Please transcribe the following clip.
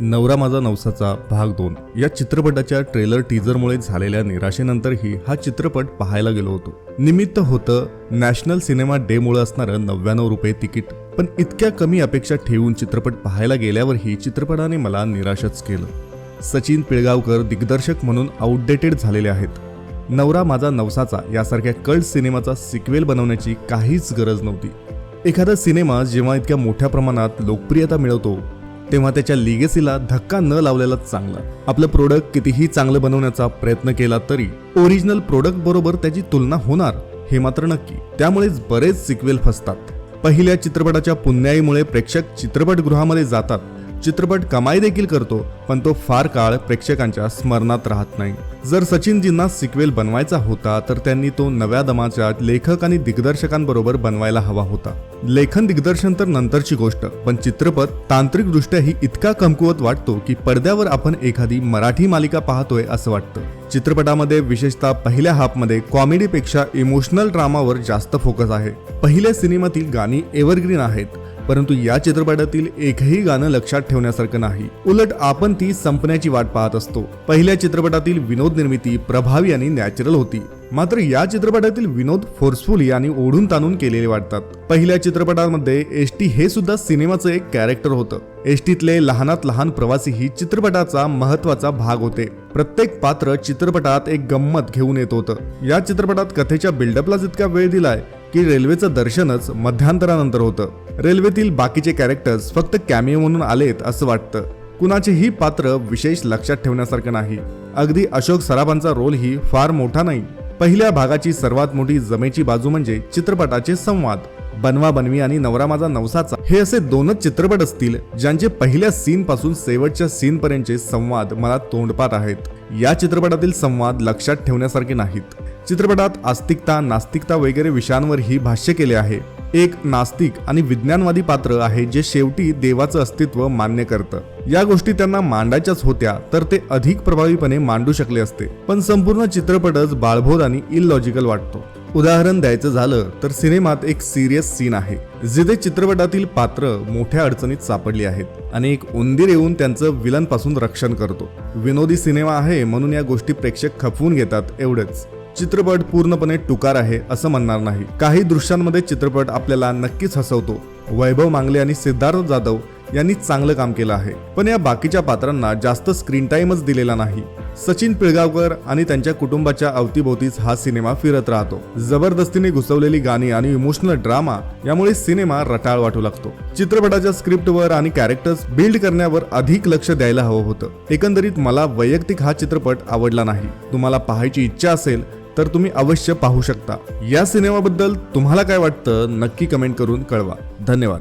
नवरा माझा नवसाचा भाग दोन. या चित्रपटाच्या ट्रेलर टीझरमुळे झालेल्या निराशेनंतरही हा चित्रपट पाहायला गेलो होतो. निमित्त होतं नॅशनल सिनेमा डे मुळे असणारं नव्याण्णव रुपये तिकीट. पण इतक्या कमी अपेक्षा ठेवून चित्रपट पाहायला गेल्यावरही चित्रपटाने मला निराशच केलं. सचिन पिळगावकर दिग्दर्शक म्हणून आउटडेटेड झालेले आहेत. नवरा माझा नवसाचा यासारख्या कल्ट सिनेमाचा सिक्वेल बनवण्याची काहीच गरज नव्हती. एखादा सिनेमा जेव्हा इतक्या मोठ्या प्रमाणात लोकप्रियता मिळवतो तेव्हा त्याच्या लिगेसीला धक्का न लावलेलाच चांगला. आपलं प्रोडक्ट कितीही चांगलं बनवण्याचा प्रयत्न केला तरी ओरिजिनल प्रोडक्ट बरोबर त्याची तुलना होणार हे मात्र नक्की. त्यामुळेच बरेच सिक्वेल फसतात. पहिल्या चित्रपटाच्या पुण्याईमुळे प्रेक्षक चित्रपटगृहामध्ये जातात. चित्रपट कमाई देखील करतो पण तो फार काळ प्रेक्षकांच्या स्मरणात राहत नाही. जर सचिनजींना सिक्वेल बनवायचा होता तर त्यांनी तो नव्या दमाच्या लेखक आणि दिग्दर्शकांबरोबर बनवायला हवा होता. लेखन दिग्दर्शन तर नंतरची गोष्ट पण चित्रपट तांत्रिकदृष्ट्याही इतका कमकुवत वाटतो की पडद्यावर आपण एखादी मराठी मालिका पाहतोय असं वाटतं. चित्रपटामध्ये विशेषतः पहिल्या हाफमध्ये कॉमेडीपेक्षा इमोशनल ड्रामावर जास्त फोकस आहे. पहिल्या सिनेमातील गाणी एव्हरग्रीन आहेत. परंतु या चित्रपटातील एकही गाणं लक्षात ठेवण्यासारखं नाही. उलट आपण ती संपण्याची वाट पाहत असतो. पहिल्या चित्रपटातील विनोद निर्मिती प्रभावी आणि नॅचरल होती. मात्र या चित्रपटातील विनोद फोर्सफुली आणि ओढून ताणून केलेले वाटतात. पहिल्या चित्रपटामध्ये एस टी हे सुद्धा सिनेमाचं एक कॅरेक्टर होतं. एस टीतले लहानात लहान प्रवासी ही चित्रपटाचा महत्त्वाचा भाग होते. प्रत्येक पात्र चित्रपटात एक गंमत घेऊन येत होतं. या चित्रपटात कथेच्या बिल्डअपलाच इतका वेळ दिलाय की रेल्वेचं दर्शनच मध्यांतरानंतर होतं. रेल्वेतील बाकीचे कॅरेक्टर्स फक्त कॅमिओ म्हणून आलेत असं वाटतं. कुणाचेही पात्र विशेष लक्षात ठेवण्यासारखं नाही. अगदी अशोक सराफांचा रोल ही फार मोठा नाही. पहिल्या भागाची सर्वात मोठी जमेची बाजू म्हणजे चित्रपटाचे संवाद. बनवा बनवी आणि नवरा माझा नवसाचा. हे असे दोनच चित्रपट असतील ज्यांचे पहिल्या सीन पासून शेवटच्या सीन पर्यंतचे संवाद मला तोंडपात आहेत. या चित्रपटातील संवाद लक्षात ठेवण्यासारखे नाहीत. चित्रपटात आस्तिकता नास्तिकता वगैरे विषयांवरही भाष्य केले आहे. एक नास्तिक आणि विज्ञानवादी पात्र आहे जे शेवटी देवाचं अस्तित्व मान्य करतं. या गोष्टी त्यांना मांडायच्याच होत्या तर ते अधिक प्रभावीपणे मांडू शकले असते. पण संपूर्ण चित्रपटच बाळभोर आणि इलॉजिकल वाटतो. उदाहरण द्यायचं झालं तर सिनेमात एक सिरियस सीन आहे जिथे चित्रपटातील पात्र मोठ्या अडचणीत सापडली आहेत आणि एक उंदीर येऊन त्यांचं विलनपासून रक्षण करतो. विनोदी सिनेमा आहे म्हणून या गोष्टी प्रेक्षक खपवून घेतात एवढंच. चित्रपट पूर्णपणे टुकार आहे असं म्हणणार नाही. काही दृश्यांमध्ये चित्रपट आपल्याला नक्कीच हसवतो. वैभव मांगले आणि सिद्धार्थ जाधव यांनी चांगलं काम केलं आहे. पण या बाकीच्या पात्रांना जास्त स्क्रीन टाईमच दिलेला नाही. सचिन पिळगावकर आणि त्यांच्या कुटुंबाच्या अवतीभोवतीच हा सिनेमा फिरत राहतो. जबरदस्तीने घुसवलेली गाणी आणि इमोशनल ड्रामा यामुळे सिनेमा रटाळ वाटू लागतो. चित्रपटाच्या स्क्रिप्टवर आणि कॅरेक्टर्स बिल्ड करण्यावर अधिक लक्ष द्यायला हवं होतं. एकंदरीत मला वैयक्तिक हा चित्रपट आवडला नाही. तुम्हाला पाहायची इच्छा असेल तर तुम्ही अवश्य पाहू शकता. या सिनेमाबद्दल तुम्हाला काय वाटतं नक्की कमेंट करून कळवा. धन्यवाद.